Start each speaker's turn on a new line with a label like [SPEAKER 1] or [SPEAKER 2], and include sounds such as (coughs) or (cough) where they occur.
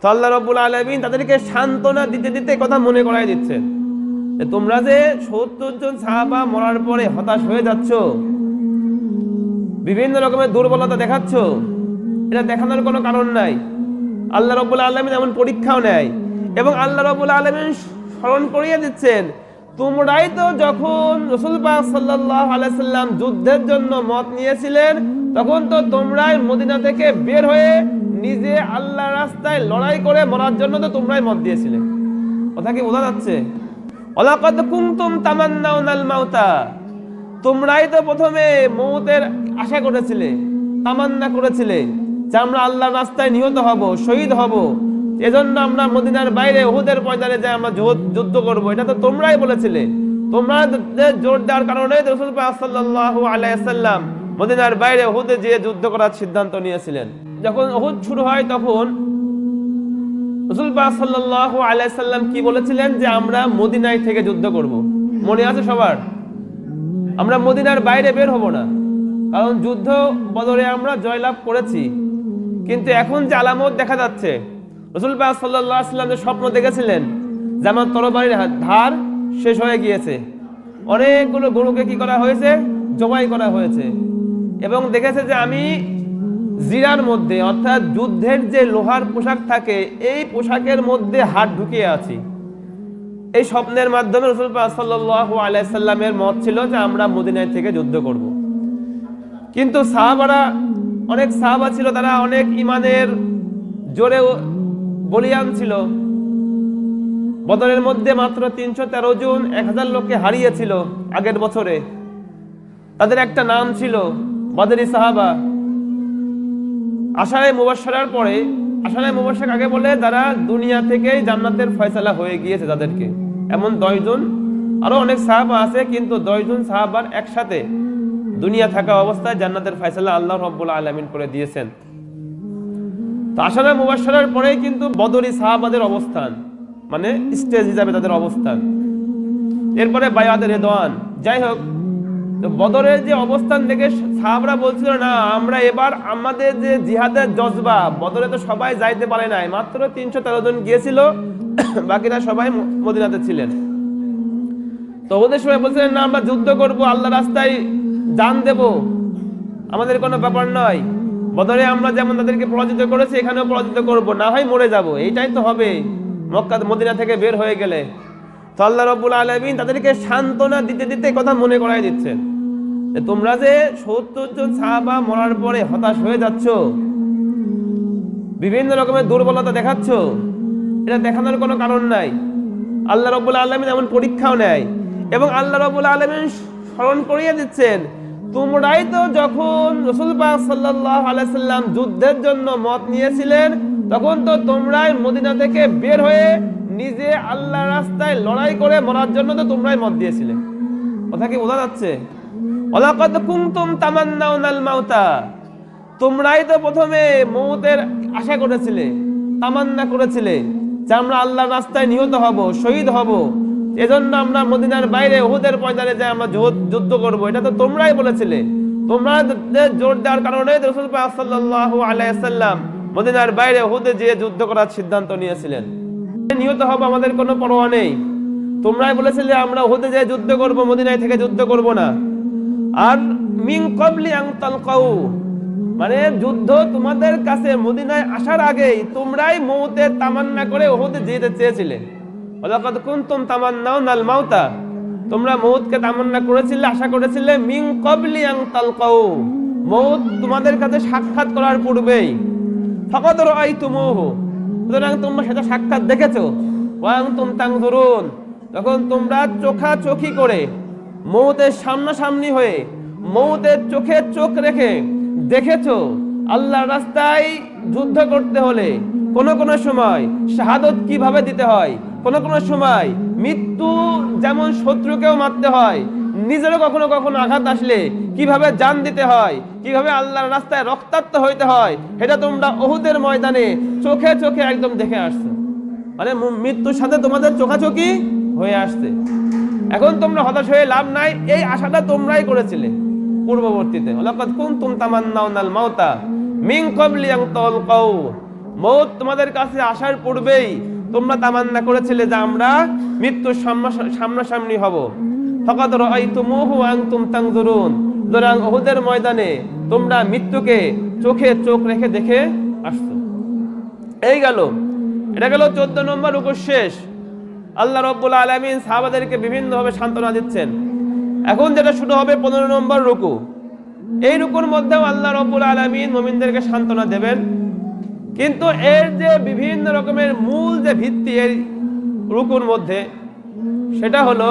[SPEAKER 1] তো আল্লাহ রব্বুল আলমিন তাদেরকে সান্ত্বনা দিতে দিতে কথা মনে করাই দিচ্ছেন। তোমরা যে সত্তর জন সাহাবা মরার পরে হতাশ হয়ে যাচ্ছ, বিভিন্ন রকমের দুর্বলতা দেখাচ্ছ, এটা দেখানোর কোনো কারণ নাই। আল্লাহ রব্বুল আলমিন এমন পরীক্ষাও নেয় এবং আল্লাহ রব্বুল আলমিন স্মরণ করিয়ে দিচ্ছেন, তোমরাই তো যখন রসুল পাক সাল্লাহ আলাইসাল্লাম যুদ্ধের জন্য মত নিয়েছিলেন, তখন তো তোমরাই মদিনা থেকে বের হয়ে নিজে আল্লাহ রাস্তায় লড়াই করে মরার জন্য তো তোমরাই মত দিয়েছিলে। কথা কি বোঝা যাচ্ছে? তোমরাই তো প্রথমে মৌতের আশা করেছিলে, তামান্না করেছিলে যে আমরা আল্লাহর রাস্তায় নিহত হব, শহীদ হব। এজন্য আমরা মদিনার বাইরে ওহুদের ময়দানে যে আমরা যুদ্ধ- করব। এটা তো তোমরাই বলেছিলে। তোমরা জোর দেওয়ার কারণে রসুল পাক সাল্লাল্লাহু আলাইহি সাল্লাম মদিনার বাইরে ওহুদে যেয়ে যুদ্ধ করার সিদ্ধান্ত নিয়েছিলেন। যখন ওহুদ শুরু হয় তখন সাল্লাম কি বলেছিলেন যে আমরা মদিনায় থেকে যুদ্ধ করব? মনে আছে সবার? আমরা মদিনার বাইরে বের হব না। কারণ যুদ্ধ বদরে আমরা জয়লাভ করেছি। কিন্তু এখন যে আলামত দেখা যাচ্ছে, রসুল পাক সাল্লাহ সাল্লাম যে স্বপ্ন দেখেছিলেন যে আমার তরবারির ধার শেষ হয়ে গিয়েছে। অনেকগুলো গরুকে কি করা হয়েছে? জবাই করা হয়েছে। এবং দেখেছে যে আমি জিরার মধ্যে, অর্থাৎ যুদ্ধের যে লোহার পোশাক থাকে, এই পোশাকের মধ্যে হাত ঢুকিয়ে আছি। এই স্বপ্নের মাধ্যমে রসুল পাক সাল্লাল্লাহু আলাইহি সাল্লামের মত ছিল যে আমরা মদিনায় থেকে যুদ্ধ করব। কিন্তু সাহাবারা, অনেক সাহাবা ছিল, তারা অনেক ইমানের জোরে বলিয়ান ছিল। বদরের মধ্যে মাত্র তিনশো তেরো জন, এক হাজার লোককে হারিয়েছিল আগের বছরে। তাদের একটা নাম ছিল বদরি সাহাবা। আষাঢ়ে মুবাসার পরে আষাঢ়ে মুবাসার আগে বলে তারা দুনিয়া থেকেই জান্নাতের ফয়সালা হয়ে গিয়েছে তাদেরকে। এমন দশজন আরও অনেক সাহাবা আছে, কিন্তু দশজন সাহাবার একসাথে দুনিয়া থাকা অবস্থায় জান্নাতের ফয়সালা আল্লাহ রব্বুল আলমিন করে দিয়েছেন। তো আষাঢ়ে মুবাসার পরেই কিন্তু বদরি সাহাবাদের অবস্থান মানে স্টেজ হিসাবে তাদের অবস্থান। এরপরে বায়াদের রেদওয়ান। যাই হোক বদরের যে অবস্থান দেখে সাহাবরা বলছিল, না, আমরা এবার আমাদের যে জিহাদের জজবা, বদরে তো সবাই যাইতে পারে নাই। মাত্র তিনশো তেরো জন গিয়েছিল, (coughs) বাকিরা সবাই মদিনাতে ছিলেন। তো ওদের সময় বলছিলেন, না, আমরা যুদ্ধ করব আল্লাহ রাস্তায় জান দেব। আমাদের কোনো ব্যাপার নয়। বদরে আমরা যেমন তাদেরকে পরাজিত করেছি, এখানেও পরাজিত করব। না হয় মরে যাব। এইটাই তো হবে। মক্কা, মদিনা থেকে বের হয়ে গেলে। তো আল্লাহ রব্বুল আলমিন তাদেরকে সান্ত্বনা দিতে দিতে কথা মনে করাই দিচ্ছেন। তোমরা যে সত্তর জন সাহাবা মরার পরে হতাশ হয়ে যাচ্ছ, বিভিন্ন রকমের দুর্বলতা দেখাচ্ছ, এটা দেখানোর কোনো কারণ নাই। আল্লাহ রব্বুল আলমিন এমন পরীক্ষাও নেয় এবং আল্লাহ রব্বুল আলমিন স্মরণ করিয়ে দিচ্ছেন, তোমরাই তো যখন রসুল পাক সাল্লাহ আলাইসাল্লাম যুদ্ধের জন্য মত নিয়েছিলেন, তখন তো তোমরাই মদিনা থেকে বের হয়ে নিজে আল্লাহ রাস্তায় লড়াই করে মরার জন্য তো তোমরাই মত দিয়েছিলে। কথা কি বোঝা যাচ্ছে? অলাকাদ কুমতুম মাউতা। তোমরাই তো প্রথমে মৌতের আশা করেছিলে, তামান্না করেছিলে যে আমরা আল্লাহর রাস্তায় নিহত হব, শহীদ হব। এজন্য আমরা মদিনার বাইরে ওহুদের ময়দানে যে আমরা যুদ্ধ- করব, এটা তো তোমরাই বলেছিলে। তোমরা জোর দেওয়ার কারণে রসুল সাল্লাল্লাহু আলাইহি মদিনার বাইরে ওহুদে যেয়ে যুদ্ধ করার সিদ্ধান্ত নিয়েছিলেন। নিহত হব আমাদের কোনো পরোয়া নেই। তোমরাই বলেছিলে আমরা ওহুদে যেয়ে যুদ্ধ করব, মদিনায় থেকে যুদ্ধ করব না। আর মিং কবলি আং তালকাউ মানে যুদ্ধ তোমাদের কাছে মদিনায় আসার আগেই তোমরাই মৌতের তামান্না করে ওহুদে যেতে চেয়েছিলে। ওয়ালাকাদ কুনতুম তামান্নাউনাল মাউতা, তোমরা মৌতকে তামান্না করেছিলে, আশা করেছিলে মিং কবলি আং তালকাউ মৌত তোমাদের কাছে সাক্ষাৎ করার পূর্বেই। ফকদ রাআইতুমুহু সুতরাং তোমরা সেটা সাক্ষাৎ দেখেছ। ওয়াং তুম তাংজুরুন তখন তোমরা চোখা চোখি করে মৌতের সামনাসামনি হয়ে মৌতের চোখে চোখ রেখে দেখেছ আল্লাহ রাস্তায় যুদ্ধ করতে হলে কোন কোন সময় শাহাদত কীভাবে দিতে হয়, কোন কোন সময় মৃত্যু যেমন শত্রুকেও মারতে হয় নিজেরও কখনো কখনো আঘাত আসলে। কীভাবে জান দিতে হয়? কীভাবে আল্লাহর রাস্তায় রক্তাক্ত হইতে হয়? এটা তোমরা ওহুদের ময়দানে চোখে চোখে একদম দেখে আসছো। মানে মৃত্যুর সাথে তোমাদের চোখাচোখি হয়ে আসছে। এখন তোমরা হতাশ হয়ে লাভ নাই, এই আশাটা তোমরাই করেছিলে পূর্ববর্তীতে। তোমাদের কাছে আসার পূর্বেই তোমরা তামান্না করেছিলে যে আমরা মৃত্যুর সামনাসামনি হব। ফকাত রাআইতুমুহু আনতুম তানজুরুন। সুতরাং ওহুদের ময়দানে তোমরা মৃত্যুকে চোখে চোখ রেখে দেখে আসছো। এই গেল। এটা গেল চোদ্দ নম্বর রুকু শেষ। আল্লাহ রব্বুল আলমিন সাহাবাদেরকে বিভিন্নভাবে সান্ত্বনা দিচ্ছেন। এখন যেটা শুরু হবে পনেরো নম্বর রুকু। এই রুকুর মধ্যেও আল্লাহ রব্বুল আলমিন মোমিনদেরকে সান্ত্বনা দেবেন। কিন্তু এর যে বিভিন্ন রকমের মূল যে ভিত্তি এই রুকুর মধ্যে, সেটা হলো